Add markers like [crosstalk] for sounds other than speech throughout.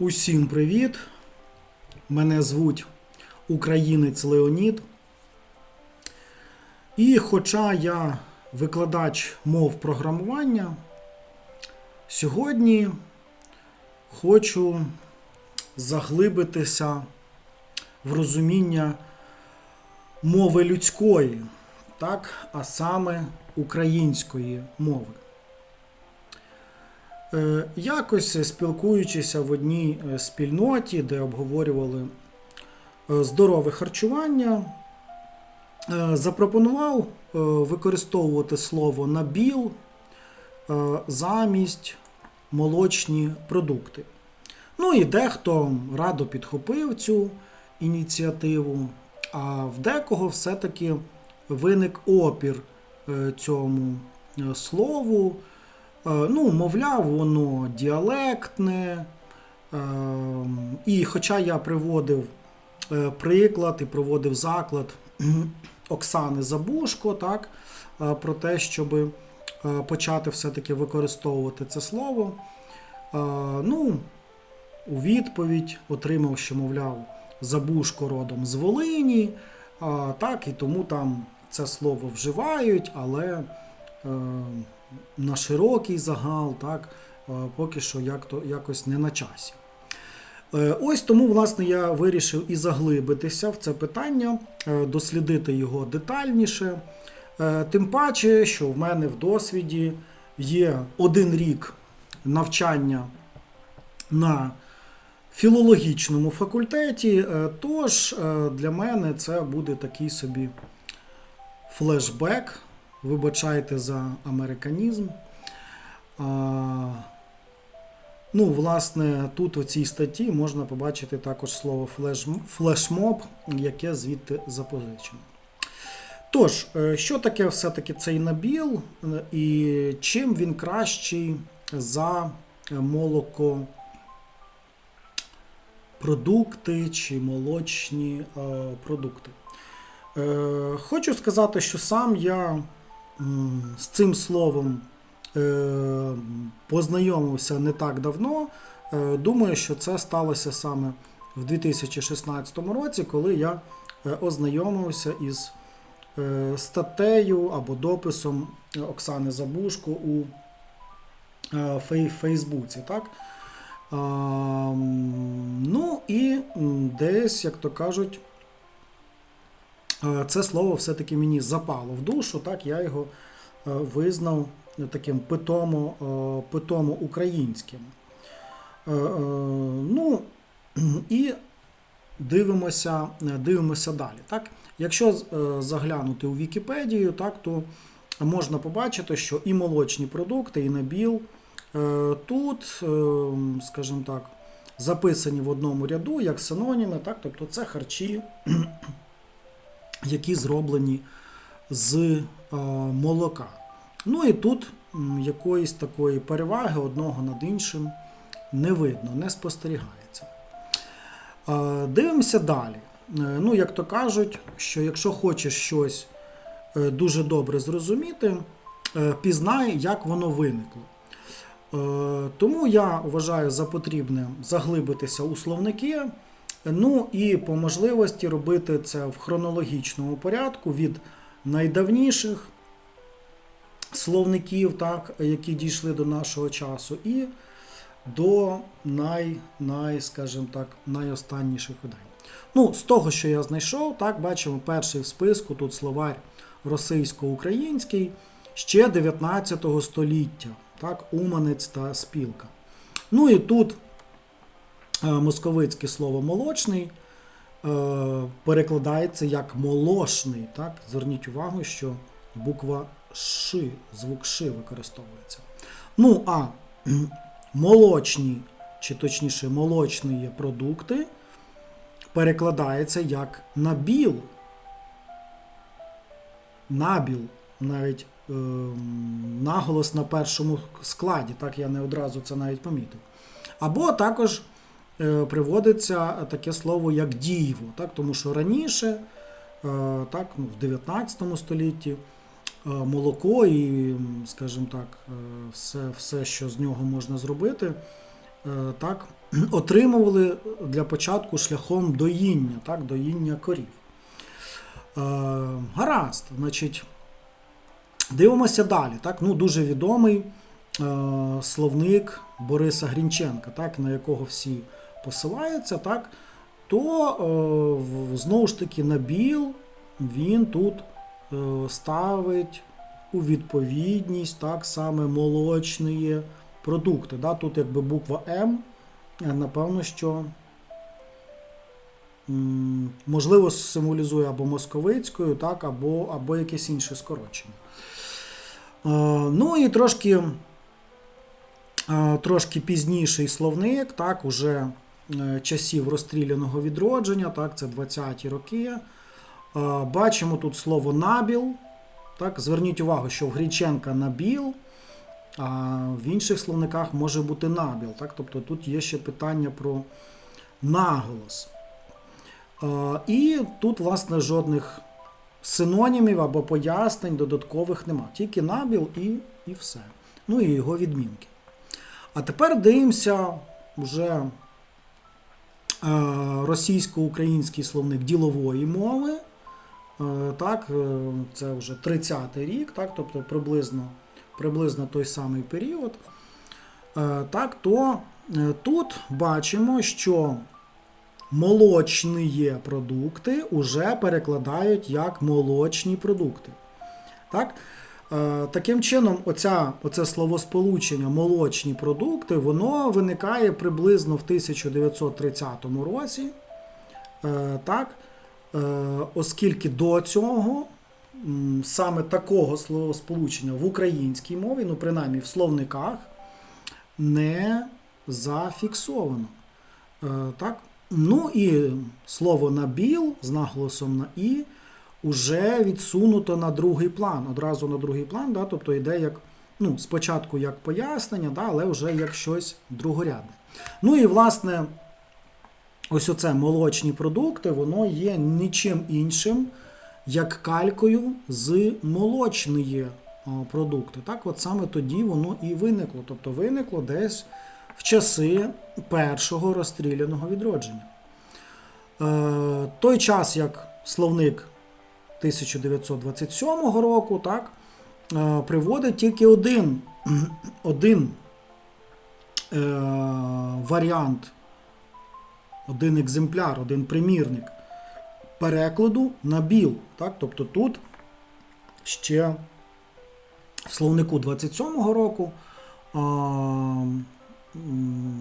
Усім привіт! Мене звуть Українець Леонід. І хоча я викладач мов програмування, сьогодні хочу заглибитися в розуміння мови людської, так, а саме української мови. Е, Якось спілкуючися в одній е, спільноті, де обговорювали е, здорове харчування, е, запропонував е, використовувати слово набіл е, замість молочні продукти. Ну і дехто радо підхопив цю ініціативу, а в декого все-таки виник опір е, цьому е, слову. Е, Ну, мовляв, воно діалектне. Е, І хоча я приводив е, приклад і проводив заклад [clears throat] Оксани Забушко, так, про те, щоб почати все-таки використовувати це слово. Ну, у відповідь отримав, що, мовляв, Забушко родом з Волині, так, і тому там це слово вживають, але на широкий загал, так, е, поки що як то, якось не на часі. Е, Ось тому, власне, я вирішив і заглибитися в це питання, е, дослідити його детальніше. Тим паче, що в мене в досвіді є один рік навчання на філологічному факультеті. Тож для мене це буде такий собі флешбек. Вибачайте за американізм. А, Ну, власне, тут у цій статті можна побачити також слово флешмоб, яке звідти запозичено. Тож, е, що таке все-таки цей набіл, е, і чим він кращий за е, молоко продукти чи молочні продукти? Хочу сказати, що сам я з цим словом е, познайомився не так давно. Е, Думаю, що це сталося саме в 2016 році, коли я е, ознайомився із статтею або дописом Оксани Забушко у Фейсбуці. Так? Ну і десь, як то кажуть, це слово все-таки мені запало в душу, так я його е, визнав таким питомо, е, питомо українським. Е, е, Ну, і дивимося, дивимося далі. Так? Якщо е, заглянути у Вікіпедію, так, то можна побачити, що і молочні продукти, і набіл е, тут, е, скажімо так, записані в одному ряду як синоніми, так? тобто це харчі, які зроблені з е, молока. Ну і тут якоїсь такої переваги одного над іншим не видно, не спостерігається. Е, Дивимося далі. Е, Ну, як то кажуть, що якщо хочеш щось дуже добре зрозуміти, пізнай, як воно виникло. Тому я вважаю за потрібне заглибитися у словники, ну і по можливості робити це в хронологічному порядку від найдавніших словників, так, які дійшли до нашого часу, і до най, най, скажімо так, найостанніших видань. Ну, з того, що я знайшов, так, бачимо перший в списку тут словарь російсько-український ще 19 століття, так, Уманець та спілка. Ну і тут московицьке слово молочний е, перекладається як молошний. Так? Зверніть увагу, що буква Ши, звук Ши використовується. Ну, а молочні, чи точніше, молочні є продукти перекладається як набіл. Набіл, навіть е, наголос на першому складі, так я не одразу це навіть помітив. Або також е, приводиться таке слово як дійво, так, тому що раніше, е, так, ну, в 19 столітті, е, молоко і, скажімо так, е, все, все, що з нього можна зробити, е, так, [clears throat] отримували для початку шляхом доїння, так, доїння корів. Е, гаразд, значить, дивимося далі. Так, ну, дуже відомий е, словник Бориса Грінченка, так, на якого всі посилаються, так, то е, знову ж таки набіл він тут е, ставить у відповідність так саме молочні продукти. Да? Тут якби буква М, е, напевно, що можливо символізує або московицькою, так, або, або якесь інше скорочення. Ну і трошки, трошки пізніший словник, так, уже часів розстріляного відродження, так, це 20-ті роки. Е, Бачимо тут слово набіл. Так, зверніть увагу, що в Грінченка набіл, а в інших словниках може бути набіл. Так? Тобто тут є ще питання про наголос. Е, І тут, власне, жодних синонімів або пояснень додаткових нема. Тільки набіл і, і все. Ну і його відмінки. А тепер дивимося вже е, російсько-український словник ділової мови. Е, Так, е, це вже 30-й рік, так, тобто приблизно, приблизно той самий період. Е, Так, то е, тут бачимо, що молочні продукти вже перекладають як молочні продукти. Так? Е, Таким чином, оця, оце словосполучення молочні продукти, воно виникає приблизно в 1930 році. Е, Так? Е, Оскільки до цього саме такого словосполучення в українській мові, ну принаймні в словниках, не зафіксовано. Так? Ну і слово набіл з наголосом на і уже відсунуто на другий план. Одразу на другий план, да? тобто йде як, ну, спочатку як пояснення, да? але вже як щось другорядне. Ну і власне, ось оце молочні продукти, воно є нічим іншим, як калькою з молочної продукти. Так, от саме тоді воно і виникло. Тобто виникло десь в часи першого розстріляного відродження. Е, той час, як словник 1927 року, так, е, приводить тільки один, [clears throat] один е, варіант, один екземпляр, один примірник перекладу на біл. Так, тобто тут ще в словнику 27-го року м,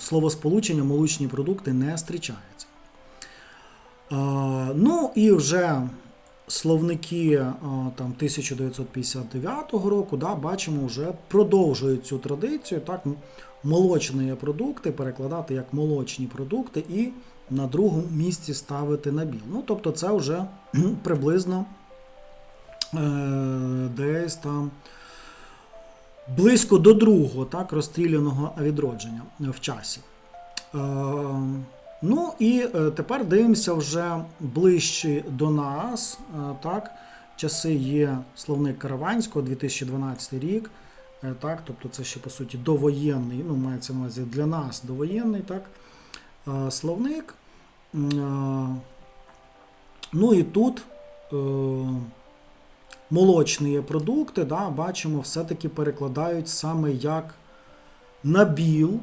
словосполучення молочні продукти не зустрічається. А, ну і вже словники там, 1959 року да, бачимо, вже продовжують цю традицію. Так, молочні продукти перекладати як молочні продукти і на другому місці ставити набіл. Ну, тобто це вже приблизно е, десь там близько до другого так, розстріляного відродження в часі. Ну і е, тепер дивимося вже ближче до нас. Е, так, часи є словник Караванського, 2012 рік. Е, так, тобто це ще по суті довоєнний, ну, мається на увазі для нас довоєнний так, словник. Ну і тут молочні продукти, да, бачимо, все-таки перекладають саме як набіл.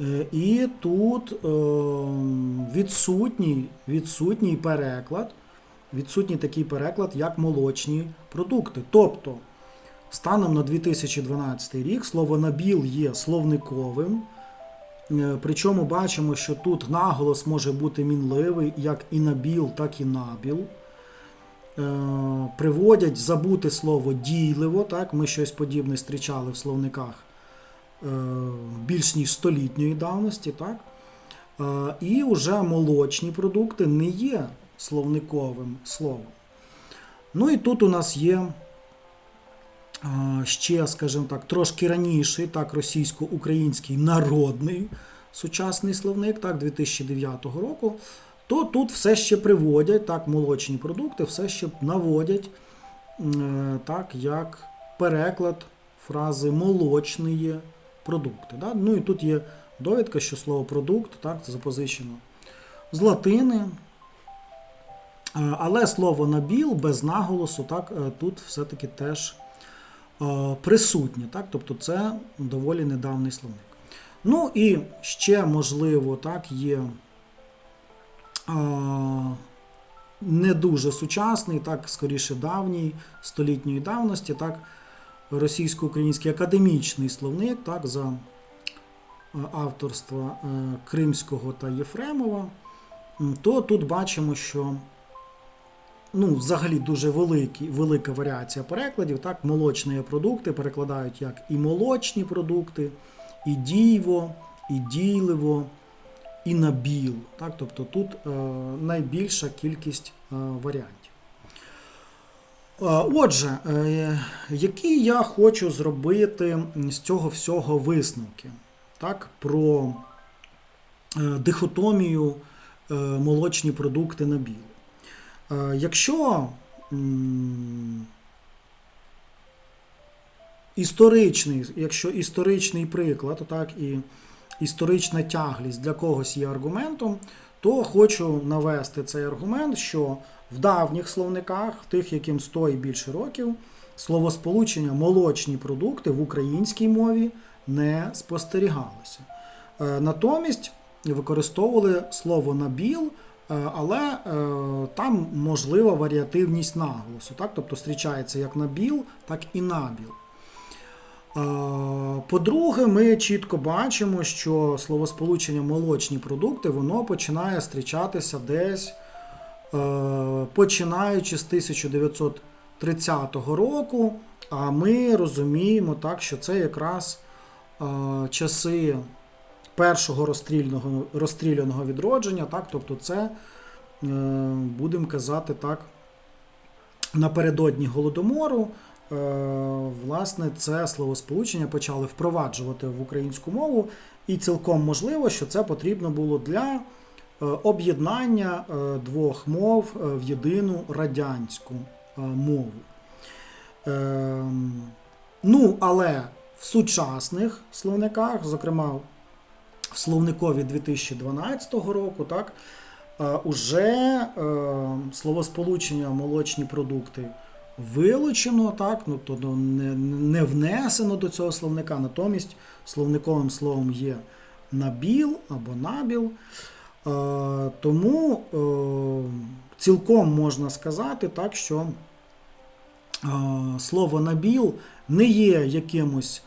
Е, І тут е, відсутній, відсутній переклад, відсутній такий переклад, як молочні продукти. Тобто, станом на 2012 рік слово набіл є словниковим. Е, Причому бачимо, що тут наголос може бути мінливий як і набіл, так і набіл. Приводять забути слово дійливо. Так? Ми щось подібне зустрічали в словниках більш ніж столітньої давності. Так? Е, І вже молочні продукти не є словниковим словом. Ну і тут у нас є е, ще, скажімо так, трошки раніший, так, російсько-український народний сучасний словник, так, 2009 року, то тут все ще приводять, так, молочні продукти, все ще наводять, е, так, як переклад фрази молочні продукти. Да? Ну і тут є довідка, що слово продукт так, це запозичено з латини. Е, Але слово набіл без наголосу так, е, тут все-таки теж е, присутнє. Так? Тобто це доволі недавній словник. Ну і ще, можливо, так, є не дуже сучасний, так, скоріше давній, столітньої давності, так, російсько-український академічний словник так, за е, авторства е, Кримського та Єфремова, то тут бачимо, що ну, взагалі дуже великі, велика варіація перекладів. Так, молочні продукти перекладають як і молочні продукти, і дійво, і дійливо, і набіл. Так, тобто тут е, найбільша кількість е, варіантів. Отже, е, які я хочу зробити з цього всього висновки так, про е, дихотомію е, молочні продукти на біл. Е, Якщо історичний, якщо історичний приклад, так, і історична тяглість для когось є аргументом, то хочу навести цей аргумент, що в давніх словниках, в тих, яким 100 і більше років, словосполучення молочні продукти в українській мові не спостерігалося. Е, Натомість використовували слово набіл, е, але е, там можлива варіативність наголосу. Так? Тобто зустрічається як набіл, так і набіл. По-друге, ми чітко бачимо, що словосполучення молочні продукти воно починає зустрічатися десь е, починаючи з 1930 року. А ми розуміємо так, що це якраз е, часи першого розстрільного, розстріляного відродження, так, тобто це, е, будемо казати так, напередодні голодомору. Е, Власне, це словосполучення почали впроваджувати в українську мову, і цілком можливо, що це потрібно було для е, об'єднання е, двох мов в єдину радянську мову. Ем, Ну, але в сучасних словниках, зокрема в словникові 2012 року, так, уже словосполучення молочні продукти вилучено, так, ну, тобто не, не внесено до цього словника, натомість словниковим словом є набіл або набіл. Е, Тому е, цілком можна сказати так, що е, слово набіл не є якимось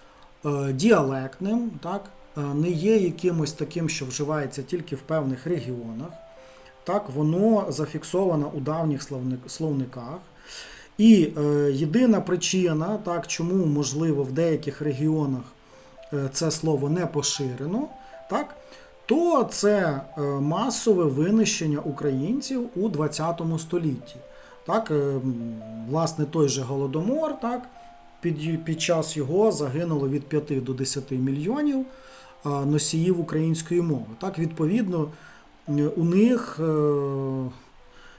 е, діалектним, так, е, не є якимось таким, що вживається тільки в певних регіонах. Так, воно зафіксовано у давніх словник- словниках. І е, єдина причина, так, чому можливо в деяких регіонах е, це слово не поширено, так, то це е, масове винищення українців у 20 столітті. Так, е, власне, той же Голодомор, так, під, під час його загинуло від 5 до 10 мільйонів носіїв української мови. Так, відповідно, е, у них е,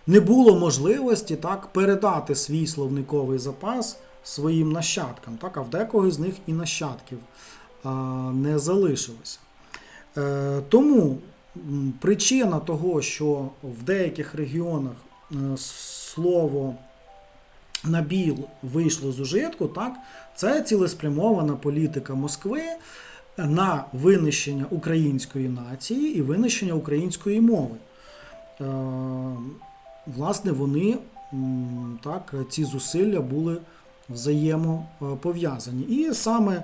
не було можливості так, передати свій словниковий запас своїм нащадкам, так, а в декого з них і нащадків а, не залишилося. Е, тому причина того, що в деяких регіонах е, слово набіл вийшло з ужитку, так, це цілеспрямована політика Москви на винищення української нації і винищення української мови. Власне, вони так, ці зусилля були взаємопов'язані. І саме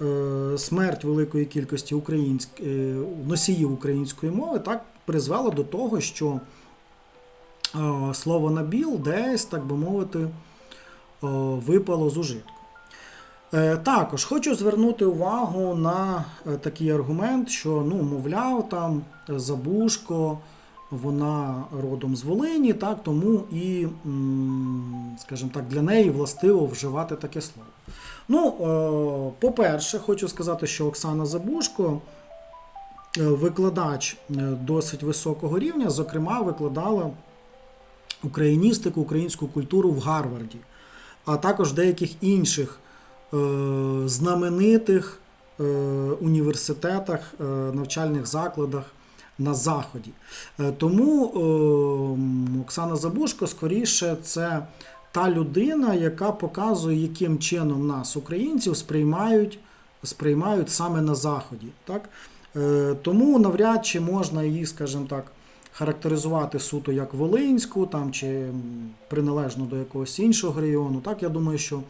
е, смерть великої кількості українськ... е, носіїв української мови так призвела до того, що е, слово набіл десь, так би мовити, випало з ужитку. Також хочу звернути увагу на такий аргумент, що, ну, мовляв, там Забушко, вона родом з Волині, так, тому і, скажімо так, для неї властиво вживати таке слово. Ну, е, по-перше, хочу сказати, що Оксана Забушко, е, викладач е, досить високого рівня, зокрема, викладала україністику, українську культуру в Гарварді, а також деяких інших знаменитих університетах, навчальних закладах на Заході. Е, Тому е, Оксана Забушко скоріше це та людина, яка показує, яким чином нас, українців, сприймають, сприймають саме на Заході. Так? Е, Тому навряд чи можна її, скажімо так, характеризувати суто як Волинську там, чи м, приналежну до якогось іншого регіону. Так, я думаю, що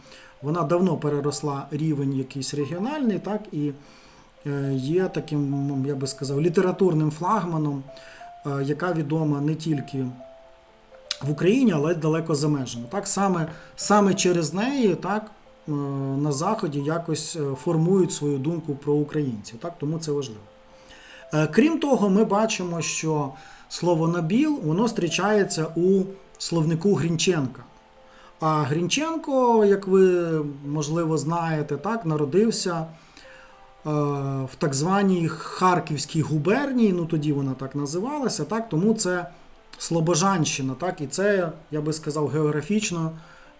вона давно переросла рівень якийсь регіональний, так, і є таким, я би сказав, літературним флагманом, е, яка відома не тільки в Україні, але й далеко за межами. Так, саме, саме через неї так, е, на Заході якось е, формують свою думку про українців. Так, тому це важливо. Е, Крім того, ми бачимо, що слово набіл воно зустрічається у словнику Грінченка. А Грінченко, як ви можливо знаєте, так, народився е, в так званій Харківській губернії, ну тоді вона так називалася, так, тому це Слобожанщина, так, і це, я би сказав, географічно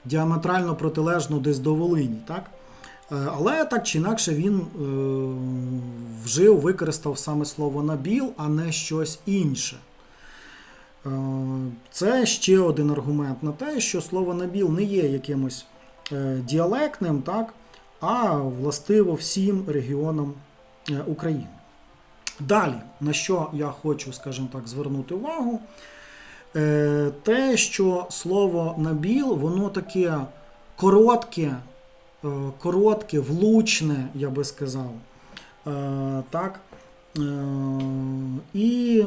діаметрально протилежно десь до Волині. Так. Е, Але так чи інакше він е, вжив, використав саме слово набіл, а не щось інше. Е, Це ще один аргумент на те, що слово набіл не є якимось е, діалектним, так, а властиво всім регіонам е, України. Далі, на що я хочу, скажімо так, звернути увагу, е, те, що слово набіл, воно таке коротке, е, коротке, влучне, я би сказав. Так. І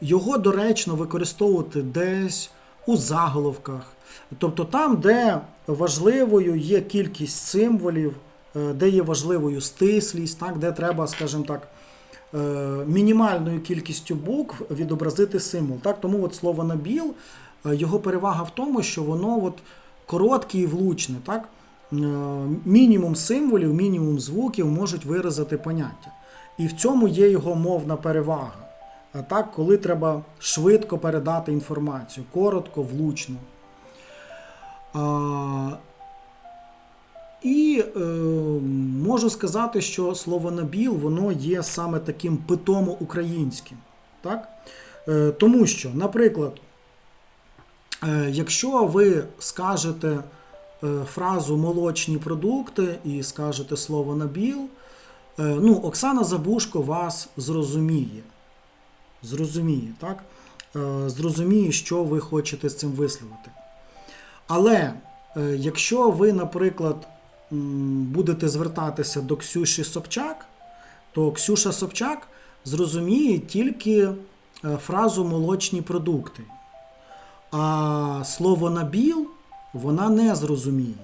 його доречно використовувати десь у заголовках. Тобто там, де важливою є кількість символів, е, де є важливою стислість, так, де треба, скажімо так, е, мінімальною кількістю букв відобразити символ. Так? Тому от слово набіл, е, його перевага в тому, що воно от коротке і влучне. Так? Мінімум символів, мінімум звуків можуть виразити поняття. І в цьому є його мовна перевага. А так, коли треба швидко передати інформацію, коротко, влучно. А, і е, можу сказати, що слово набіл воно є саме таким питомо українським. Так? Е, тому що, наприклад, е, якщо ви скажете е, фразу молочні продукти і скажете слово набіл, е, ну, Оксана Забушко вас зрозуміє. Зрозуміє, так? Е, зрозуміє, що ви хочете з цим висловити. Але е, якщо ви, наприклад, будете звертатися до Ксюші Собчак, то Ксюша Собчак зрозуміє тільки е, фразу молочні продукти. А слово набіл вона не зрозуміє.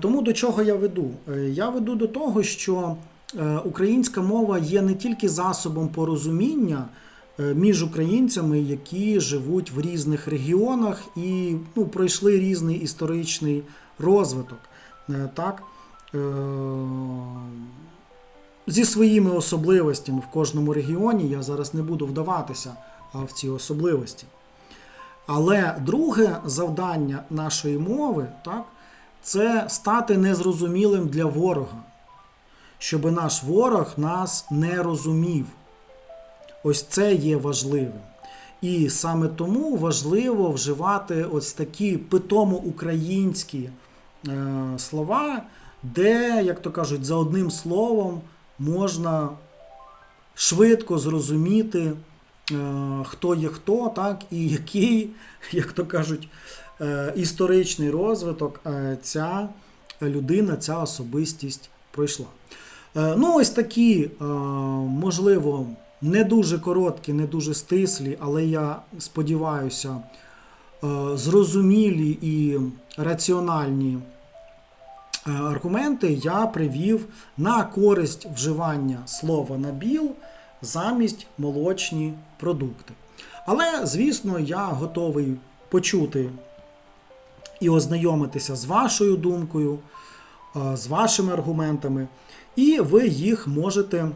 Тому до чого я веду? Я веду до того, що українська мова є не тільки засобом порозуміння е, між українцями, які живуть в різних регіонах і ну, пройшли різний історичний розвиток. Е, Так? Е, Зі своїми особливостями в кожному регіоні я зараз не буду вдаватися в ці особливості. Але друге завдання нашої мови так, це стати незрозумілим для ворога, щоб наш ворог нас не розумів. Ось це є важливим. І саме тому важливо вживати ось такі питомо українські е, слова, де, як то кажуть, за одним словом можна швидко зрозуміти, е, хто є хто, так, і який, як то кажуть, е, історичний розвиток ця людина, ця особистість пройшла. Е, Ну, ось такі, е, можливо, не дуже короткі, не дуже стислі, але я сподіваюся, е, зрозумілі і раціональні аргументи я привів на користь вживання слова набіл замість молочні продукти. Але, звісно, я готовий почути і ознайомитися з вашою думкою, з вашими аргументами, і ви їх можете е,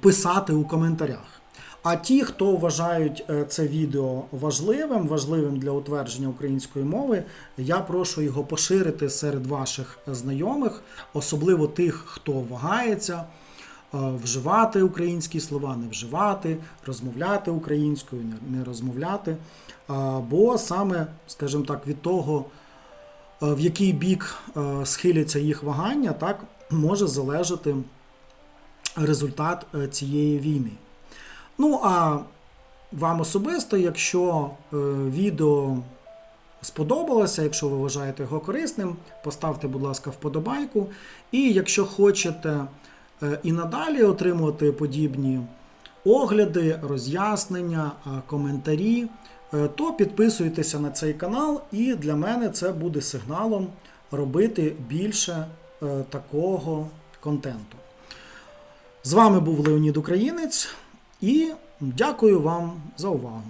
писати у коментарях. А ті, хто вважають е, це відео важливим, важливим для утвердження української мови, я прошу його поширити серед ваших знайомих, особливо тих, хто вагається е, вживати українські слова, не вживати, розмовляти українською, не- розмовляти. Бо саме, скажімо так, від того, в який бік е, схиляться їх вагання, так може залежати результат е, цієї війни. Ну а вам особисто, якщо е, відео сподобалося, якщо ви вважаєте його корисним, поставте, будь ласка, вподобайку. І якщо хочете е, і надалі отримувати подібні огляди, роз'яснення, е, коментарі, е, то підписуйтеся на цей канал, і для мене це буде сигналом робити більше е, такого контенту. З вами був Леонід Українець і дякую вам за увагу.